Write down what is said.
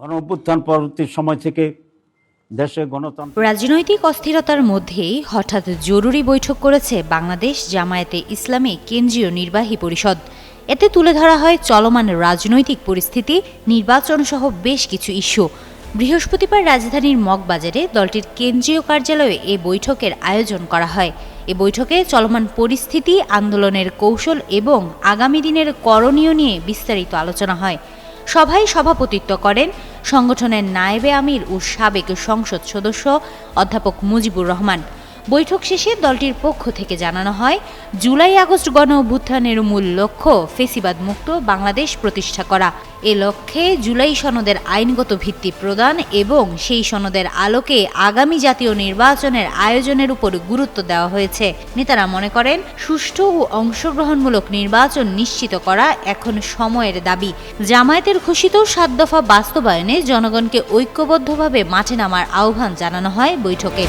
গণ অভ্যুত্থান পরবর্তী সময় থেকে দেশে গণতন্ত্র রাজনৈতিক অস্থিরতার মধ্যেই হঠাৎ জরুরি বৈঠক করেছে বাংলাদেশ জামায়াতে ইসলামী কেন্দ্রীয় নির্বাহী পরিষদ। এতে তুলে ধরা হয় চলমান রাজনৈতিক পরিস্থিতি নির্বাচন সহ বেশ কিছু ইস্যু। বৃহস্পতিবার রাজধানীর মগবাজারে দলটির কেন্দ্রীয় কার্যালয়ে এ বৈঠকের আয়োজন করা হয়। এ বৈঠকে চলমান পরিস্থিতি, আন্দোলনের কৌশল এবং আগামী দিনের করণীয় নিয়ে বিস্তারিত আলোচনা হয়। সভায় সভাপতিত্ব করেন সংগঠনের নায়েবে আমির ও সাবেক সংসদ সদস্য অধ্যাপক মুজিবুর রহমান। বৈঠক শেষে দলটির পক্ষ থেকে জানানো হয়, জুলাই আগস্ট গণ অভ্যুত্থানের মূল লক্ষ্য ফেসিবাদ মুক্ত বাংলাদেশ প্রতিষ্ঠা করা। এ লক্ষ্যে জুলাই সনদের আইনগত ভিত্তি প্রদান এবং সেই সনদের আলোকে আগামী জাতীয় নির্বাচনের আয়োজনের উপর গুরুত্ব দেওয়া হয়েছে। নেতারা মনে করেন, সুষ্ঠু ও অংশগ্রহণমূলক নির্বাচন নিশ্চিত করা এখন সময়ের দাবি। জামায়াতের ঘোষিত সাত দফা বাস্তবায়নে জনগণকে ঐক্যবদ্ধভাবে মাঠে নামার আহ্বান জানানো হয় বৈঠকে।